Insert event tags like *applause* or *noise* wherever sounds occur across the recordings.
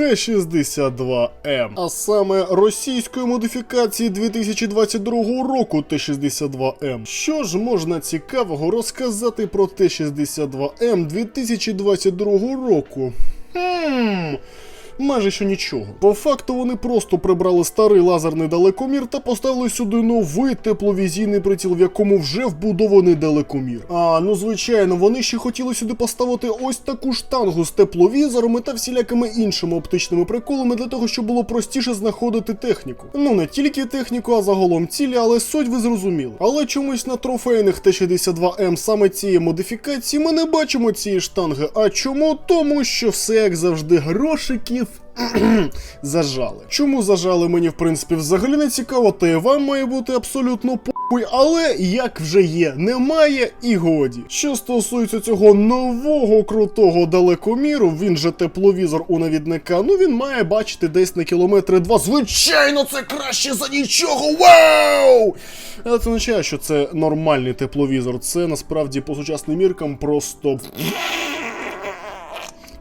Т-62М, а саме російської модифікації 2022 року Т-62М. Що ж можна цікавого розказати про Т-62М 2022 року? Хм... Майже що нічого. По факту вони просто прибрали старий лазерний далекомір та поставили сюди новий тепловізійний приціл, в якому вже вбудований далекомір. А ну звичайно, вони ще хотіли сюди поставити ось таку штангу з тепловізорами та всілякими іншими оптичними приколами для того, щоб було простіше знаходити техніку. Ну не тільки техніку, а загалом цілі, але суть ви зрозуміли. Але чомусь на трофейних Т-62М саме цієї модифікації ми не бачимо цієї штанги. А чому? Тому що все як завжди грошиків. *clears throat* зажали. Чому зажали мені, в принципі, взагалі не цікаво, та й вам має бути абсолютно похуй, але як вже є, немає і годі. Що стосується цього нового крутого далекоміру, він же тепловізор у навідника, ну він має бачити десь на кілометри два. Звичайно, це краще за нічого! Вау! Але це означає, що це нормальний тепловізор. Це насправді по сучасним міркам просто.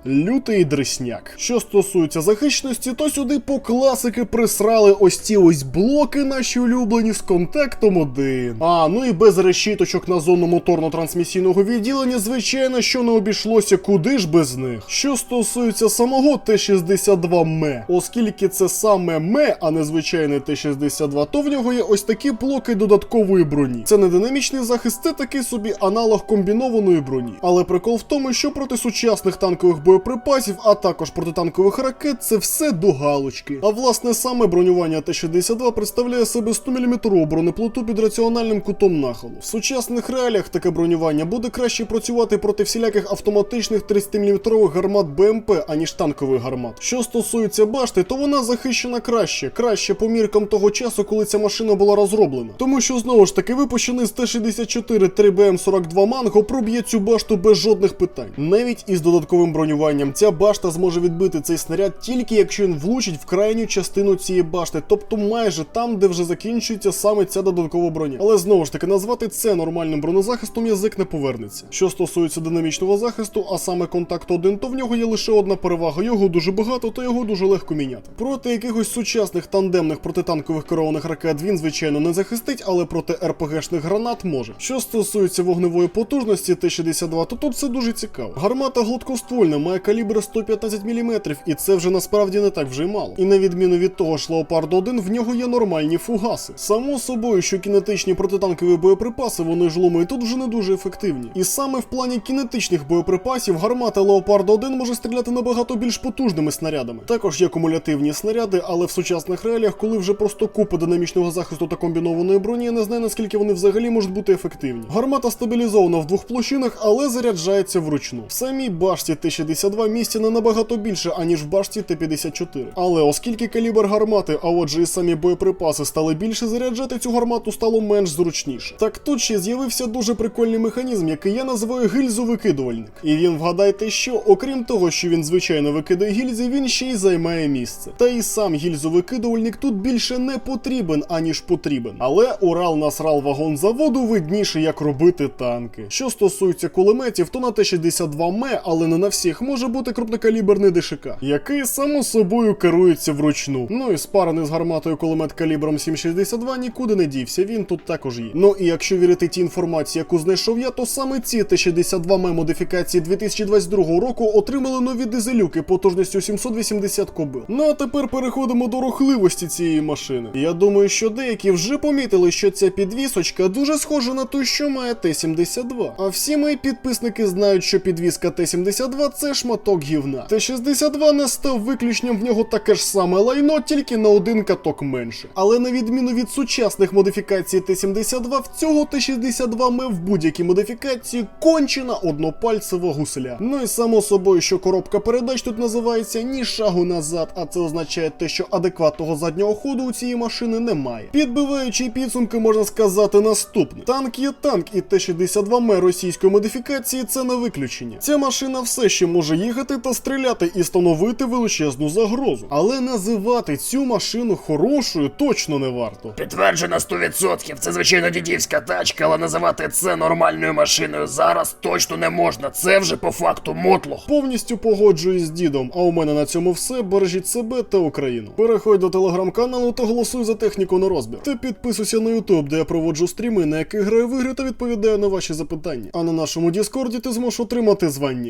Лютий дресняк. Що стосується захищеності, то сюди по класики присрали ось ці ось блоки, наші улюблені з контактом 1. А, ну і без решіточок на зону моторно-трансмісійного відділення, звичайно, що не обійшлося, куди ж без них. Що стосується самого Т-62 МЕ, оскільки це саме МЕ, а не звичайний Т-62, то в нього є ось такі блоки додаткової броні. Це не динамічний захист, це такий собі аналог комбінованої броні. Але прикол в тому, що проти сучасних танкових боєприпасів, а також протитанкових ракет, це все до галочки. А власне саме бронювання Т-62 представляє себе 100-мм бронеплоту під раціональним кутом нахилу. В сучасних реаліях таке бронювання буде краще працювати проти всіляких автоматичних 30-мм гармат БМП, аніж танкових гармат. Що стосується башти, то вона захищена краще, краще по міркам того часу, коли ця машина була розроблена. Тому що знову ж таки випущений з Т-64 3БМ-42 Манго проб'є цю башту без жодних питань. Навіть із додатковим бронюванням ця башта зможе відбити цей снаряд тільки якщо він влучить в крайню частину цієї башти, тобто майже там, де вже закінчується саме ця додаткова броня. Але знову ж таки, назвати це нормальним бронезахистом язик не повернеться. Що стосується динамічного захисту, а саме контакт 1, то в нього є лише одна перевага: його дуже багато, та його дуже легко міняти. Проти якихось сучасних тандемних протитанкових керованих ракет він, звичайно, не захистить, але проти РПГшних гранат може. Що стосується вогневої потужності Т-62, то тут все дуже цікаво. Гармата гладкоствольна має калібр 115 мм, і це вже насправді не так вже й мало. І на відміну від того ж Леопард 1 в нього є нормальні фугаси. Само собою, що кінетичні протитанкові боєприпаси вони ж ломають тут вже не дуже ефективні. І саме в плані кінетичних боєприпасів гармата Леопард 1 може стріляти набагато більш потужними снарядами. Також є кумулятивні снаряди, але в сучасних реаліях, коли вже просто купа динамічного захисту та комбінованої броні, я не знаю наскільки вони взагалі можуть бути ефективні. Гармата стабілізована в двох площинах, але заряджається вручну. В самій башті Т-60 Т-52 містяне набагато більше, аніж в башті Т-54. Але оскільки калібр гармати, а отже і самі боєприпаси стали більше, заряджати цю гармату стало менш зручніше. Так тут ще з'явився дуже прикольний механізм, який я називаю гільзовикидувальник. І він вгадайте, що, окрім того, що він звичайно викидає гільзи, він ще й займає місце. Та і сам гільзовикидувальник тут більше не потрібен, аніж потрібен. Але Урал насрал вагон заводу видніше, як робити танки. Що стосується кулеметів, то на Т-62 ме, але не на всіх може бути крупнокаліберний ДШК, який само собою керується вручну. Ну і спарений з гарматою кулемет калібром 7,62 нікуди не дівся, він тут також є. Ну і якщо вірити тій інформації, яку знайшов я, то саме ці Т-62 ме модифікації 2022 року отримали нові дизелюки потужністю 780 кобил. Ну а тепер переходимо до рухливості цієї машини. Я думаю, що деякі вже помітили, що ця підвісочка дуже схожа на ту, що має Т-72. А всі мої підписники знають, що підвіска Т-72 це шматок гівна. Т-62 не став виключенням в нього таке ж саме лайно, тільки на один каток менше. Але на відміну від сучасних модифікацій Т-72, в цього Т-62 ми в будь-якій модифікації кончена однопальцева гусля. Ну і само собою, що коробка передач тут називається ні шагу назад, а це означає те, що адекватного заднього ходу у цієї машини немає. Підбиваючи підсумки, можна сказати наступне: танк є танк, і Т-62 м російської модифікації це не виключення. Ця машина все ще може може їхати та стріляти і становити величезну загрозу. Але називати цю машину хорошою точно не варто. Підтверджено 100%. Це звичайно дідівська тачка, але називати це нормальною машиною зараз точно не можна. Це вже по факту мотлох. Повністю погоджуюсь з дідом. А у мене на цьому все. Бережіть себе та Україну. Переходь до телеграм-каналу та голосуй за техніку на розбір. Та підписуйся на Ютуб, де я проводжу стріми, на яких граю в ігри та відповідаю на ваші запитання. А на нашому Діскорді ти зможеш отримати звання.